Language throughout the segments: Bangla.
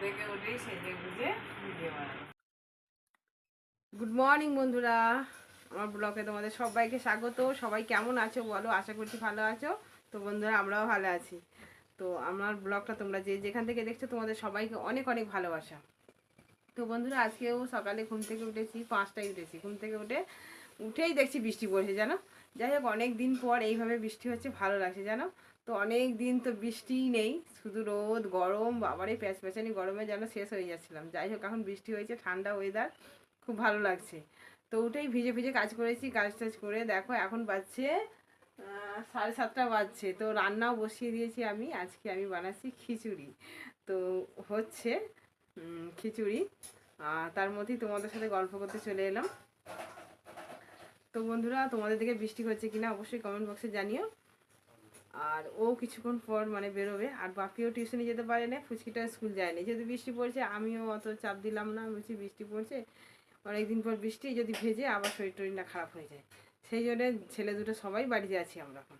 সেজে গুজে ভিডিও বানানো। গুড মর্নিং বন্ধুরা। আমার ব্লগে তোমাদের সবাইকে স্বাগত। সবাই কেমন আছো বলো? আশা করছি ভালো আছো। তো বন্ধুরা, আমরাও ভালো আছি। তো আমার ব্লগটা তোমরা যে যেখান থেকে দেখছ, তোমাদের সবাইকে অনেক অনেক ভালোবাসা। তো বন্ধুরা, আজকেও সকালে ঘুম থেকে উঠেছি, পাঁচটায় উঠেছি। ঘুম থেকে উঠে, উঠেই দেখছি বৃষ্টি পড়ছে, জানো? যাই হোক, অনেক দিন পর এইভাবে বৃষ্টি হচ্ছে, ভালো লাগছে জানো? তো অনেক দিন তো বৃষ্টিই নেই, শুধু রোদ, গরম, বাবারে প্যাচ প্যাচানি গরমে যেন শেষ হয়ে যাচ্ছিলাম। যাই হোক, এখন বৃষ্টি হয়েছে, ঠান্ডা ওয়েদার খুব ভালো লাগছে। তো উঠেই ভিজে ভিজে কাজ করেছি, কাজ টাজ করে দেখো এখন বাজছে সাড়ে সাতটা বাজছে। তো রান্নাও বসিয়ে দিয়েছি আমি, আজকে আমি বানাচ্ছি খিচুড়ি। তো হচ্ছে খিচুড়ি। তার মধ্যেই তোমাদের সাথে গল্প করতে চলে এলাম। তো বন্ধুরা তোমাদের দিকে বৃষ্টি হচ্ছে কিনা অবশ্যই কমেন্ট বক্সে জানিও। আর ও কিছুক্ষণ পর মানে বেরোবে আর বাপিও টিউশনে যেতে পারে না ফুচকিটা স্কুল যায়নি যেহেতু বৃষ্টি পড়ছে আমিও অত চাপ দিলাম না বলছি বৃষ্টি পড়ছে অনেকদিন পর বৃষ্টি যদি ভেজে আবার শরীর টরীর না খারাপ হয়ে যায়। সেই জন্য ছেলে দুটো সবাই বাড়িতে আছি আমরা এখন।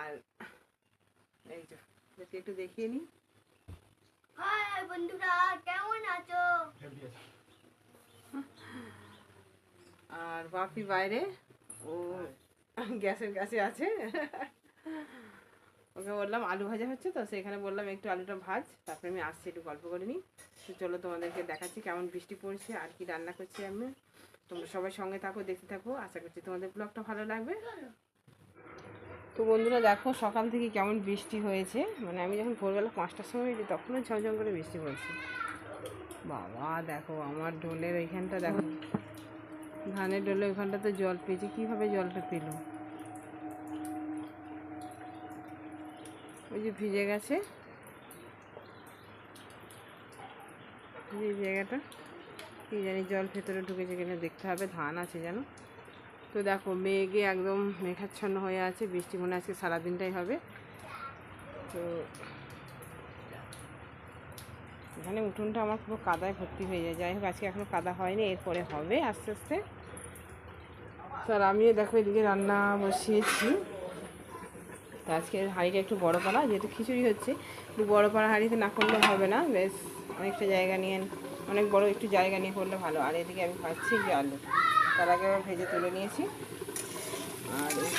আর এই যে যদি একটু দেখিয়ে নিই। হাই বন্ধুরা কেমন আছো। আর বাপি বাইরে। ও গ্যাসের কাছে আছে। ওকে বললাম আলু ভাজা হচ্ছে তো, সেখানে বললাম একটু আলুটা ভাজ, তারপরে আমি আসছি, একটু গল্প করে নিই। তো চলো তোমাদেরকে দেখাচ্ছি কেমন বৃষ্টি পড়ছে, আর কি রান্না করছি আমি। তোমরা সবাই সঙ্গে থাকো, দেখতে থাকো। আশা করছি তোমাদের ব্লগটা ভালো লাগবে। তো বন্ধুরা দেখো, সকাল থেকে কেমন বৃষ্টি হয়েছে। মানে আমি যখন ভোরবেলা পাঁচটার সময় উঠি তখনও ঝমঝম করে বৃষ্টি পড়ছে। বাবা, দেখো আমার ঢোলের ওইখানটা, দেখো। ধানের ডোলে ওখানটাতে জল পেয়েছে। কীভাবে জলটা পেল? ওই যে ভিজে গেছে। যে জায়গাটা, কি জানি জল ভেতরে ঢুকেছে কিনা দেখতে হবে, ধান আছে যেন। তো দেখো, মেঘে একদম মেঘাচ্ছন্ন হয়ে আছে, বৃষ্টি মনে আজকে সারাদিনটাই হবে। তো এখানে উঠোনটা আমার পুরো কাদায় ভর্তি হয়ে যায়। যাই হোক, আজকে এখনও কাদা হয়নি, এরপরে হবে আস্তে আস্তে। তো আর আমিও দেখো এদিকে রান্না বসিয়েছি। তো আজকে হাঁড়িটা একটু বড় পাড়া যেহেতু খিচুড়ি হচ্ছে, একটু বড় পাড়া হাঁড়িতে না করলে হবে না। বেশ, অনেকটা জায়গা নিয়ে, অনেক বড় একটু জায়গা নিয়ে করলে ভালো। আর এদিকে আমি ভাজছি যে আলু। তার আগে ভেজে তুলে নিয়েছি। আর এই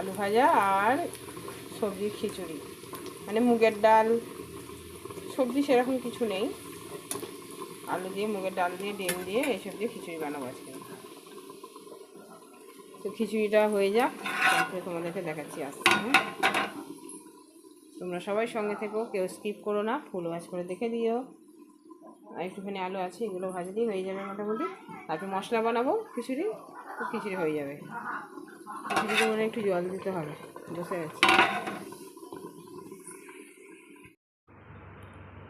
আলু ভাজা আর সবজি খিচুড়ি। মানে মুগের ডাল, সবজি সেরকম কিছু নেই। আলু দিয়ে, মুগের ডাল দিয়ে, ডিম দিয়ে এইসব দিয়ে খিচুড়ি বানাবো আজকে। তো খিচুড়িটা হয়ে যাক, তারপরে তোমাদেরকে দেখাচ্ছি আসতে হ্যাঁ? তোমরা সবাই সঙ্গে থেকো, কেউ স্কিপ করো না, ফুল ভাজ করে দেখে দিও। আর একটুখানি আলু আছে, এগুলো ভাজা দিয়ে হয়ে যাবে মোটামুটি। তারপর মশলা বানাবো, খিচুড়ি তো খিচুড়ি হয়ে যাবে। মনে একটু জল দিতে হবে। বসে গেছি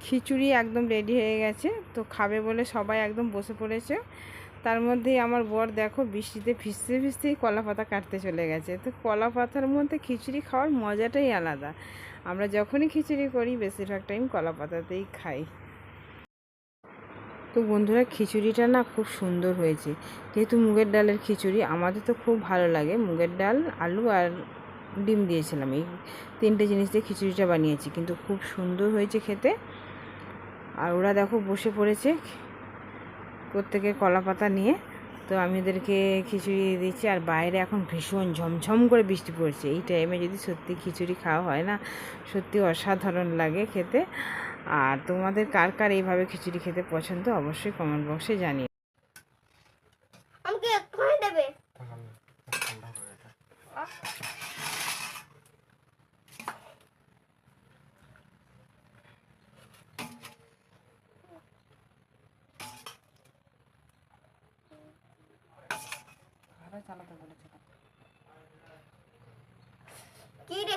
খিচুড়ি একদম রেডি হয়ে গেছে, তো খাবে বলে সবাই একদম বসে পড়েছে। তার মধ্যেই আমার বর দেখো বৃষ্টিতে ভিজতে ভিজতেই কলা পাতা কাটতে চলে গেছে। তো কলা পাতার মধ্যে খিচুড়ি খাওয়ার মজাটাই আলাদা। আমরা যখনই খিচুড়ি করি, বেশিরভাগ টাইম কলা পাতাতেই খাই। তো বন্ধুরা খিচুড়িটা না খুব সুন্দর হয়েছে। যেহেতু মুগের ডালের খিচুড়ি, আমাদের তো খুব ভালো লাগে। মুগের ডাল, আলু আর ডিম দিয়েছিলাম। এই তিনটে জিনিস দিয়ে খিচুড়িটা বানিয়েছি, কিন্তু খুব সুন্দর হয়েছে খেতে। আর ওরা দেখো বসে পড়েছে প্রত্যেকে কলা পাতা নিয়ে। তো আমি ওদেরকে খিচুড়ি দিচ্ছি। আর বাইরে এখন ভীষণ ঝমঝম করে বৃষ্টি পড়ছে। এই টাইমে যদি সত্যি খিচুড়ি খাওয়া হয় না, সত্যি অসাধারণ লাগে খেতে। আর তোমাদের কার কার এইভাবে খিচুড়ি খেতে পছন্দ অবশ্যই কমেন্ট বক্সে জানিয়ে কি রে?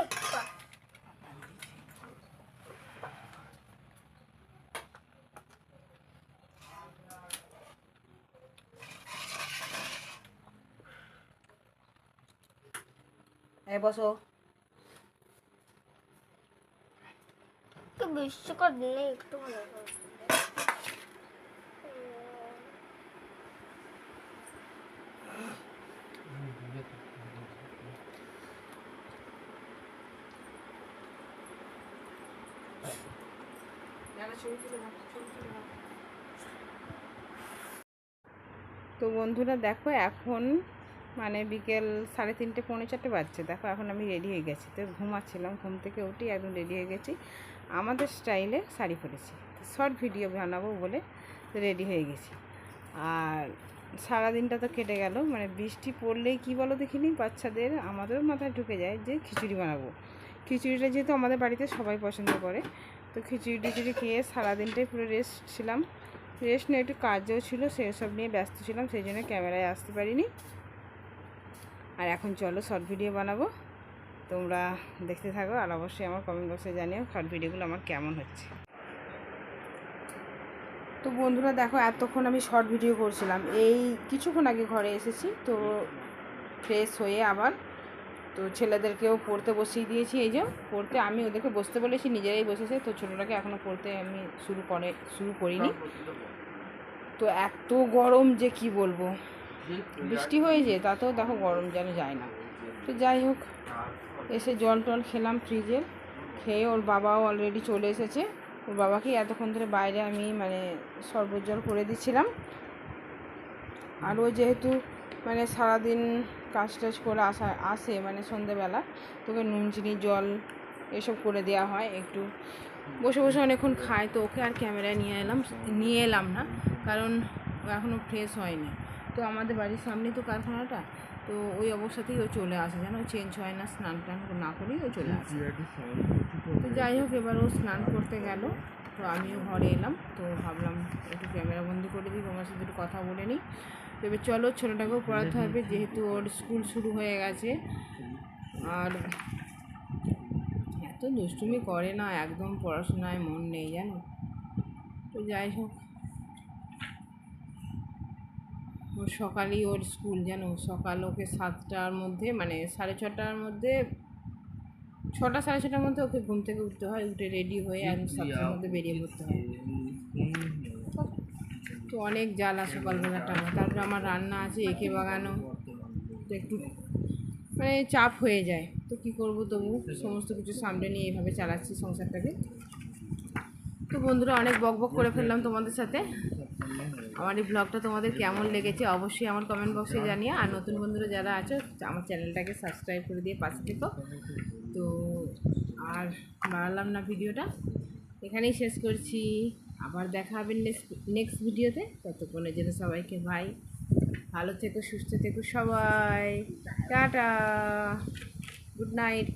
এই বসো। বিশ্বকর দিলে একটু তো বন্ধুরা দেখো এখন মানে বিকেল সাড়ে তিনটে, পৌনে চারটে বাজছে। দেখো, এখন আমি রেডি হয়ে গেছি। তো ঘুমাচ্ছিলাম, ঘুম থেকে উঠি, একদম রেডি হয়ে গেছি। আমাদের স্টাইলে শাড়ি পরেছি। শর্ট ভিডিও বানাবো বলে রেডি হয়ে গেছি। আর সারাদিনটা তো কেটে গেল। মানে বৃষ্টি পড়লেই কি বলো দেখিনি, বাচ্চাদের আমাদেরও মাথায় ঢুকে যায় যে খিচুড়ি বানাবো। খিচুড়িটা যেহেতু আমাদের বাড়িতে সবাই পছন্দ করে, তো খিচুড়ি টিচুড়ি খেয়ে সারাদিনটাই পুরো রেস্ট ছিলাম। রেস্ট নিয়ে একটু কাজও ছিল, সেসব নিয়ে ব্যস্ত ছিলাম, সেই জন্য ক্যামেরায় আসতে পারিনি। আর এখন চলো শর্ট ভিডিও বানাবো। তোমরা দেখতে থাকো আর অবশ্যই আমার কমেন্ট বক্সে জানিও শর্ট ভিডিওগুলো আমার কেমন হচ্ছে। তো বন্ধুরা দেখো এতক্ষণ আমি শর্ট ভিডিও করছিলাম। এই কিছুক্ষণ আগে ঘরে এসেছি তো ফ্রেশ হয়ে আবার তো ছেলেদেরকেও পড়তে বসিয়ে দিয়েছি। এই যে পড়তে আমি ওদেরকে বসতে বলেছি নিজেরাই বসেছে। তো ছোটোটাকে এখনও পড়তে আমি শুরু করে শুরু করিনি। তো এত গরম যে কি বলব? বৃষ্টি হয়েছে তাতেও দেখো গরম যেন যায় না। তো যাই হোক, এসে জল টল খেলাম ফ্রিজে, খেয়ে ওর বাবাও অলরেডি চলে এসেছে। ওর বাবাকে এতক্ষণ ধরে বাইরে আমি মানে শরবত জল করে দিচ্ছিলাম। আর ও যেহেতু মানে সারাদিন কাজ টাজ করে আসা, আসে মানে সন্ধেবেলা, তোকে নুন, চিনি, জল এসব করে দেওয়া হয় একটু। বসে বসে অনেকক্ষণ খায়, তো ওকে আর ক্যামেরায় নিয়ে এলাম নিয়ে এলাম না, কারণ ও এখনও ফ্রেশ হয়নি। তো আমাদের বাড়ির সামনেই তো কারখানাটা, তো ওই অবস্থাতেই ও চলে আসে। যেন চেঞ্জ হয় না, স্নান টান না করেই ও চলে আসে। তো যাই হোক, এবার ও স্নান করতে গেল। তো আমিও ঘরে এলাম, তো ভাবলাম একটু ক্যামেরা বন্দি করে দিই, তোমার সাথে একটু কথা বলে নিই। তো এবার চলো ছোটোটাকেও পড়াতে হবে, যেহেতু ওর স্কুল শুরু হয়ে গেছে। আর এত দুষ্টুমি করে না, একদম পড়াশোনায় মন নেই জানো? তো যাই হোক ওর সকালেই ওর স্কুল জানো? সকাল ওকে সাতটার মধ্যে মানে সাড়ে ছটার মধ্যে ছটা সাড়ে ছটার মধ্যে ওকে ঘুম থেকে উঠতে হয় উঠে রেডি হয়ে একদম সাতটার মধ্যে বেরিয়ে পড়তে হয়। তো অনেক জ্বালা সকালবেলাটা আমার তারপরে আমার রান্না আছে এঁকে বাগানো। তো একটু মানে চাপ হয়ে যায়। তো কী করব তবু? সমস্ত কিছু সামনে নিয়ে এইভাবে চালাচ্ছি সংসারটাকে। তো বন্ধুরা অনেক বক বক করে ফেললাম তোমাদের সাথে। আমার এই ব্লগটা তোমাদের কেমন লেগেছে অবশ্যই আমার কমেন্ট বক্সে জানিয়ে আর নতুন বন্ধুরা যারা আছো, আমার চ্যানেলটাকে সাবস্ক্রাইব করে দিয়ে পাশে থেকো। তো আর বাড়ালাম না ভিডিওটা। এখানেই শেষ করছি। আবার দেখা হবে নেক্সট ভিডিওতে। ততক্ষণের জন্য সবাইকে ভাই, ভালো থেকো, সুস্থ থেকো সবাই। টাটা। Good night